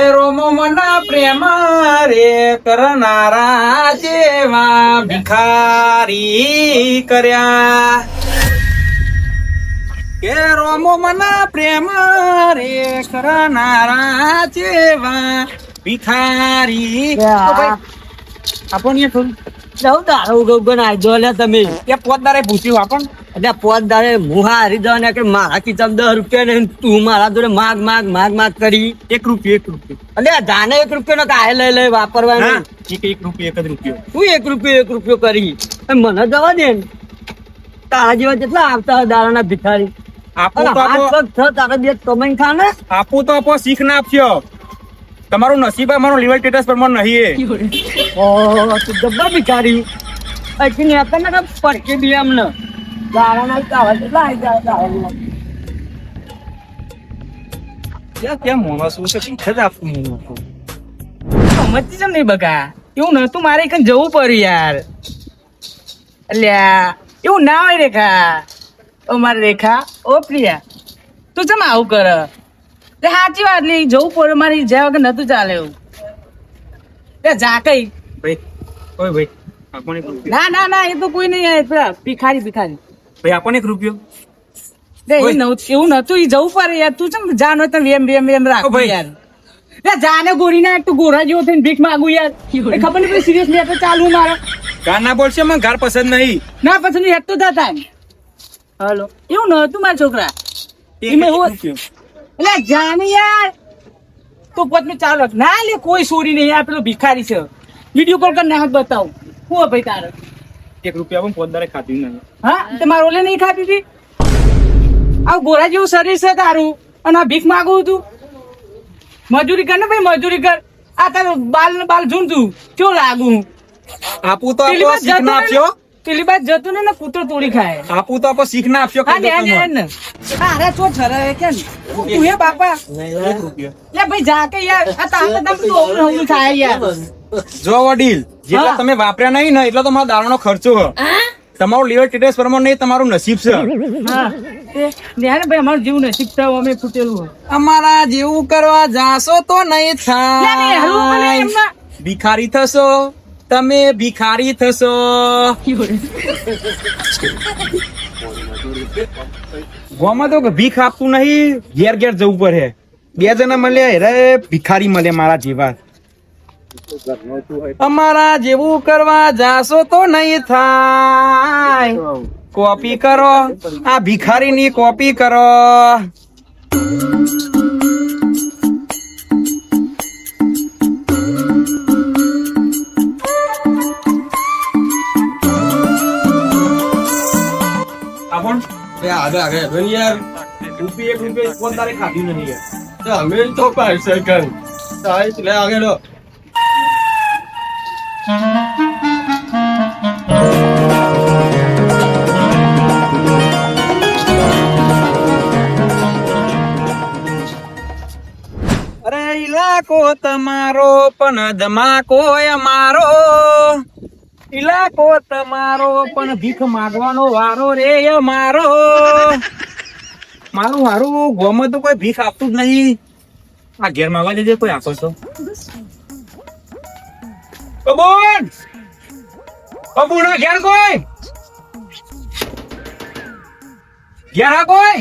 એ રોમો મના પ્રેમ રે કરનારા જેવા ભિખારી કર્યા. કે રોમો મના પ્રેમ રે કરનારા જેવા ભિખારી. આપણને થોડું જવું તારો ઉગવ બનાવી લે તમે. કે પોતદારે પૂછ્યું આપણ એટલે પોત મુહા હરી દો ને કે મારા ખીચામાં દસ રૂપિયા ને તું મારા જોડે માગ માગ માગ માગ કરી. એક રૂપિયો એક રૂપિયો. એટલે જાને એક રૂપિયો નો કાય લઈ લઈ વાપરવાનું. એક એક રૂપિયો એક જ રૂપિયો. તું એક રૂપિયો એક રૂપિયો કરી. મને જવા દે તારા જેવા કેટલા આવતા દાડાના ભિખારી. આપો તો આપો. તારા બે કમાઈ ખા ને આપું તો આપો શીખ ના આપશો તમારું નસીબ અમારું લીવર સ્ટેટસ પ્રમાણ નહીં ઓ તું જબ્બર ભિખારી પછી ને હતા ને પડકે બી એમને. ગારાના કાવા કેટલા આવી જાય શું છે? આપવું સમજતી છે નહીં બકા. એવું નતું મારે કઈ જવું પડ્યું યાર. અલ્યા એવું ના હોય રેખા. ઓ મારી રેખા. ઓ પ્રિયા તું ચમ આવું કર? તે સાચી વાત લે જવું પડે મારી જ્યાં વગર નતું ચાલે એવું. તે જા કઈ. ભાઈ ઓય ભાઈ ના ના ના એ તો કોઈ નહીં પેલા ભિખારી ભિખારી. ભાઈ આપણ એક રૂપિયો. એવું નતું એ જવું પડે યાર તું જાનો તને વેમ વેમ વેમ ઓ યાર. જાને ગોરી ના તું ગોરા જેવો થઈને ભીખ માંગુ યાર. ખબર નહીં સિરિયસ લેટર ચાલુ મારે. ગાર ના બોલશે મને ઘર પસંદ નહીં. ના પસંદ હેઠ તો થતા હલો. એવું નતું મારા છોકરા. એમાં એવું-. એટલે જાની યાર. તો પોતનું ચાલો ના લે કોઈ સોરી નહીં. આ પેલો ભિખારી છે. વીડિયો કોલ કરીને હાથ બતાવું. હું ભાઈ તારે? એક રૂપિયા પણ પોતદારે ખાધું નહીં હા? તે મારે ઓલે નહીં ખાતી હતી? આ ગોરા જેવું શરીર છે તારું. અને આ ભીખ માગું તું. મજૂરી કર ને ભાઈ મજૂરી કર. આ તારું બાલ ને બાલ જોન કેવું લાગુ? આપું તો જતું પેલી બાદ જતું ને ને કૂતરો તોડી ખાય. આપું તો આપો શીખ ના આપશો હા અરે છો છરે કેમ? તું હે બાપા? લે ભાઈ જા કે યાર આ તારે તમે તો ઓવર હવલું થાય યાર. જો વડીલ જેટલા તમે વાપર્યા નહીં ને એટલો તો મારો દાડાનો ખર્ચો છે તમારું લીવર સ્ટેટસ પ્રમાણે નહીં તમારું નસીબ છે. હા. ને ભાઈ અમારું જેવું નસીબ થાય અમે ફૂટેલું હોય. અમારા જેવું કરવા જાશો તો નહીં થાય. ભિખારી થશો. તમે ભિખારી થશો. ગોમાં તો ભીખ આપતું નહીં, ઘેર ઘેર જવું પડે. બે જણા મળે રે ભિખારી મળે મારા જેવા. અમારા જેવું કરવા જાશો તો નહીં થાય. કોપી કરો. આ ભિખારીની કોપી કરો. આપણ આગળ આગળ યાર રૂપિયા એક રૂપિયા કોણ તારે ખાધું નહીં યાર અમે તો પાંચ સેકન્ડ સાઈડ લે આગળ લો. અરે ઇલાકો તમારો પણ ધમાકો અમારો ઇલાકો તમારો પણ ભીખ માગવાનો વારો રે મારો મારું મારું ગોમાં તો કોઈ ભીખ આપતું જ નહીં. આ ઘેર માગવા જજે કોઈ આપો છો? કબૂન કબૂન ઘેર કોઈ? ઘેર આ કોઈ?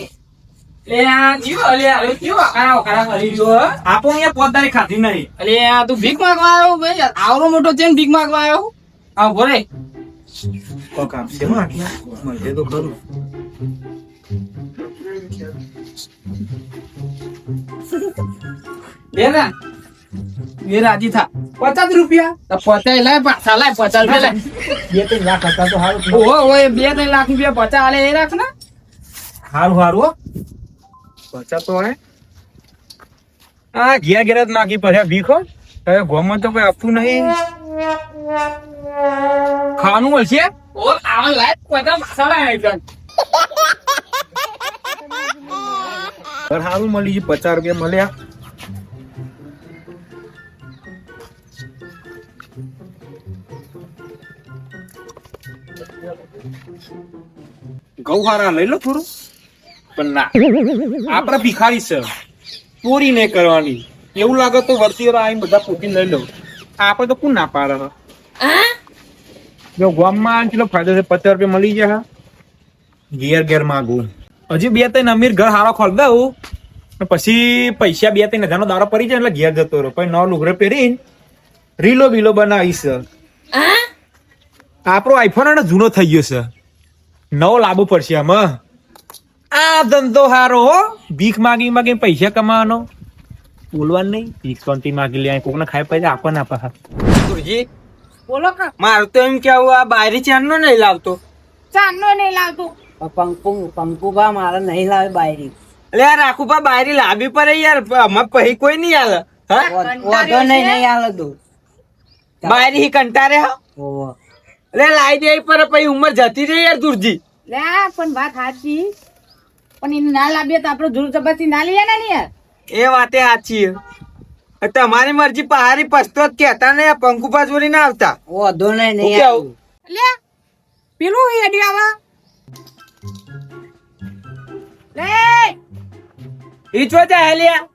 આપો અહીંયા પોતાની ખાધી નહીં. અરે તું ભીખ માંગવા આવ્યો ભાઈ? આવરો મોટો છે ભીખ માંગવા આવ્યો? આવ બોલે કોક આપશે હો આટલા મળશે તો ખરું. લે ના એ રાજી થા. પચાસ રૂપિયા? પચાસ લાય પાછા લાય પચાસ રૂપિયા બે ત્રણ લાખ હતા તો સારું ઓય બે ત્રણ લાખ રૂપિયા પચાસ આલે એ રાખ ને. સારું સારું હો. પચા તો હે આ ઘેર ઘેર જ નાખી પડ્યા ભીખો હવે ગોમાં તો કોઈ આપતું નહીં. ખાવાનું હશે ઓ સારું મળી ગયું પચાસ રૂપિયા મળ્યા. ઘઉં હારા લઈ લો થોડું. પણ ના આપડે ભિખારી છે. ચોરી નહીં કરવાની. એવું લાગે તો વર્ષી આવીને બધા પૂછી લઈ લઉં આપણે તો કોણ ના પાડે? જો ગામમાં કેટલો ફાયદો છે પચાસ રૂપિયા મળી જાય ઘેર ઘેર માગું. હજી બે ત્રણ અમીર ઘર હારો ખોલ દઉં. પછી પૈસા બે ત્રણ હજારનો દારો પડી જાય એટલે ઘેર જતો રહ્યો પછી નવ લુગડો પહેરીને રીલો બીલો બનાવીશ. આપણો આઈફોન અને જૂનો થઈ ગયો છે. નવો લાવવો પડશે આમાં. આ ધંધો હારો હો. ભીખ માગી માગી પૈસા કમાવાનો. બોલવાનું નહીં. ભીખ કોન્ટી માગી લે કોકને ખાઈ પૈસા આપવા ના આપા ગુરુજી બોલો કા? મારું તો એમ કેવું આ બારી ચાંદનો નહીં લાવતો. ચાંદનો નહીં લાવતો. પંકુ પંકુભા મારે નહીં લાવે બાયરી એટલે યાર રાખુભા બાયરી લાવી પડે યાર અમાર પહી કોઈ નહીં હાલે. હા? નહીં, નહીં હાલે તું. બાયરી હી કંટારે હા. એટલે લાવી દે પર પછી ઉંમર જતી રહી યાર દુરજી. લે પણ વાત સાચી પણ એને ના લાવીએ તો આપણે જોર જબરથી ના લઈએ ને યાર. એ વાતે સાચી. તમારી મરજી પહાડી પસ્તો જ કેતા ને પંકુભા જોડી ના આવતા. વાંધો નહીં લે પેલું હેડી આવા? લે! ઈ ચો જાય હેલિયા.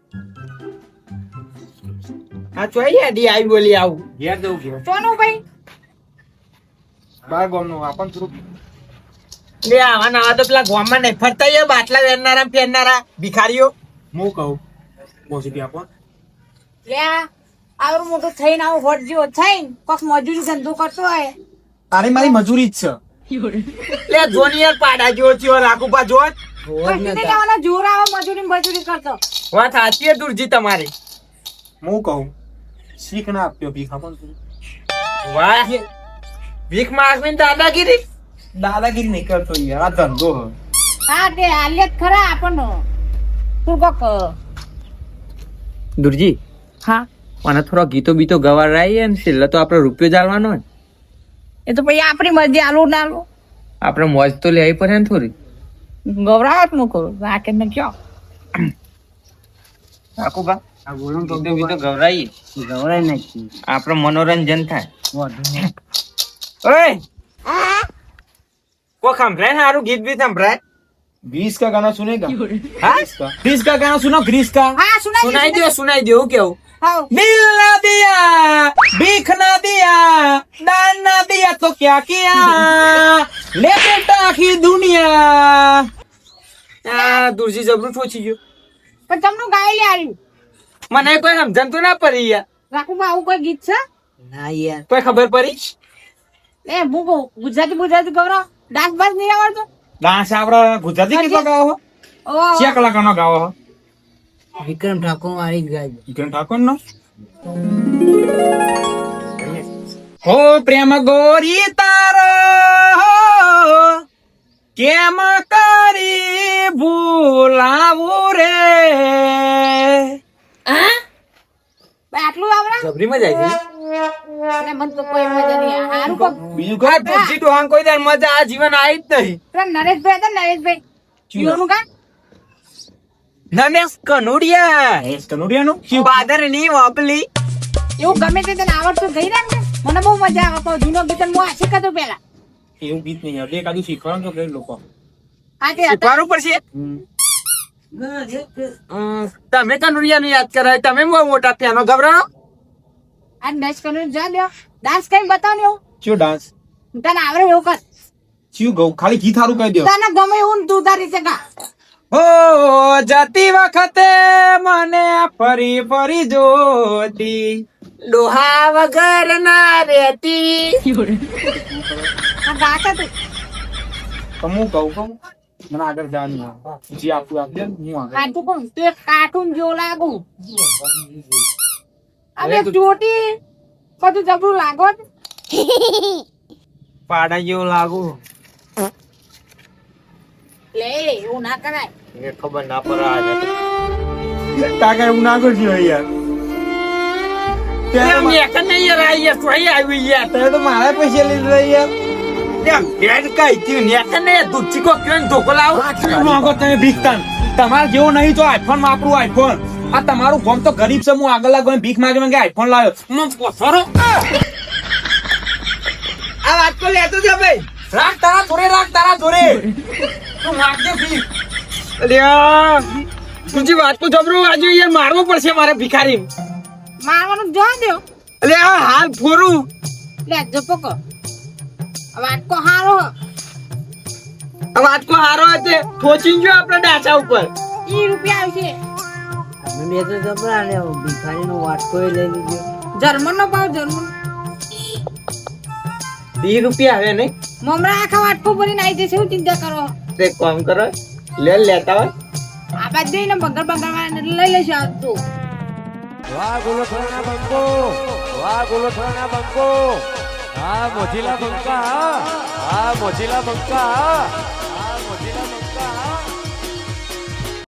આ ચોઈ હેડી આવી બોલી આવું. ઘેર જવું ભાઈ? બાર આપણ થોડું લે આવા નવા તો પેલા ગામમાં નહીં ફરતા બાટલા વેરનારા ફેરનારા ભિખારીઓ. હું કહું? પોઝિટિવ આપો લે આવરું મોટું થઈને આવું હોટ જેવો થઈને કોક મજૂરી ધંધો કરતો હોય. તારી મારી મજૂરી જ છે. લે જોની પાડા જેવો થયો રાખુપા જો પછી નહીં કહેવાના જોર આવે મજૂરી મજૂરી કરતો. વાત સાચી છે દુરજી તમારી. હું કહું શીખ ના આપ્યો ભીખ આપો ને થોડું. વાહ ભીખ માંગવીને દાદાગીરી? દાદાગીરી નહીં કરતો યાર આ ધંધો હે. હા તે હાલ્યત ખરા આપણને. તું કોક દુરજી હા? મને થોડા ગીતો બીતો ગવારાઈએ ને છેલ્લે તો આપણે રૂપિયો જાળવાનો ને એ તો પછી આપણી મરજી આલુ ના આલું. આપણે મોજ તો લેવી પડે ને થોડી. ગભરાવટ મૂકો રાખે ને કયો. રાખુબા ગીતો બીતો ગવરાઈએ. ગવરાય નાખી આપણો મનોરંજન થાય. ઓય! કો સંભળાય ને સારું ગીત બી સંભળાય ग्रीस का गाना सुनेगा હા ग्रीस का गाना सुनो ग्रीस का હા સુનાઈ સુનાઈ દો સુનાઈ દો કેવું હાઉ दिल ना दिया भीख ना दिया दान ना दिया तो क्या किया ले बेटा की दुनिया આ દુરજી જબરું ઠોચી ગયું પણ તમને ગાય લે આવ્યું મને કોઈ સમજણ તો ના પડી યાર રાખું આવું કોઈ ગીત છે ના યાર કોઈ ખબર પડી એ હું કહું ગુજરાતી ગુજરાતી ગૌરવ ડાન્સ બાસ નહીં આવડતો ડાન્સ આપડે? ગુજરાતી ગીત ગાવો છે કલાકાર નો ગાવો વિક્રમ ઠાકોર વાળી ગાય વિક્રમ ઠાકોર નો હો પ્રેમ ગોરી તારો કેમ કરી ભૂલાવું રે? આટલું આવડે? જબરી મજા આવી કોઈ બીજું કોઈ મજા આ જીવન આવી જ નહીં. પેલા નરેશભાઈ હતા નરેશભાઈ. નમેશ કનુડિયા. કનુડિયાનું? બાદરની વાપલી. એવું ગમે તે તને આવડતું થઈ રહ્યા મને બહુ મજા આવે પણ જૂનો ગીત હું આ શીખતો પેલા. એવું ગીત નહીં આવડે એકાદું શીખવાનું તો કે લોકો આ તે શીખવાનું પડશે. તમે કનુડિયા નું યાદ કરાય તમે બહુ મોટા ફેનો ગભરાણો? આ નેક્સ્ટ કરું જા લ્યો. ડાન્સ કઈ બતાવ ને એવું ચિયો ડાન્સ તને આવડે એવું કર. ચિયું ગૌ ખાલી ગીત થારું કહી દો તને ગમે એવું તું તારી છે ગા. હો જતી વખતે મને ફરી ફરી જોતી. ડોહા વગર ના રહેતી. આ ગાતા તું. તો હું કહું કહું. મને આગળ જવાનું. જે આપું આપજે હું આગળ કાઠું કોણ તે કાર્ટૂન જેવું લાગુ. હવે ચોટી બધું જબરું લાગો પાડા જેવું લાગુ. લે એવું ના કરાય. એ ખબર ના પડે કાકા એવું ના કરજો યાર એમ એક નહીં યાર આ યાર સોય આવી યાર. તમે તો મારા પૈસા લઈ યાર. કેમ કઈ થયું ને એક નહીં દૂધ કો કેમ ધોકો લાવો માંગો તમે ભીખતાન. તમારે જેવો નહીં તો આઈફોન વાપરું આઈફોન આ તમારું ફોન તો ગરીબ છે હું આગળ લાગો ભીખ માગે માંગે આઈફોન લાવ્યો. પથરો આ વાત તો લેતો છે ભાઈ રાખ તારા જોડે રાખ તારા જોડે. તું માગજે ભીખ. અલ્યા તુજી વાત તો જબરું આજુ યાર મારવો પડશે મારે ભિખારી. મારવાનું જવા દો અલે આ હાલ ફોરું. લે જો પકો વાટકો હારો આ વાટકો હારો હતે ઠોચીન જો આપણે ડાચા ઉપર. ઈ રૂપિયા આવશે. અમે બે તો જબરા ને ભિખારી નો વાટકો લઈ લીધો. જર્મન નો ભાવ જર્મન. વી રૂપિયા આવે નહીં? મમરા આખા વાટકો ભરીને આવી જશે શું ચિંતા કરો? તે કામ કરો લે લેતા હોય. આ બાદ દઈને બગર બગર લઈ લેશે આ તો. વાહ ગોલોથરાના બંકો. વાહ ગોલોથરાના બંકો. હા મોજીલા બંકા હા. હા મોજીલા બંકા હા.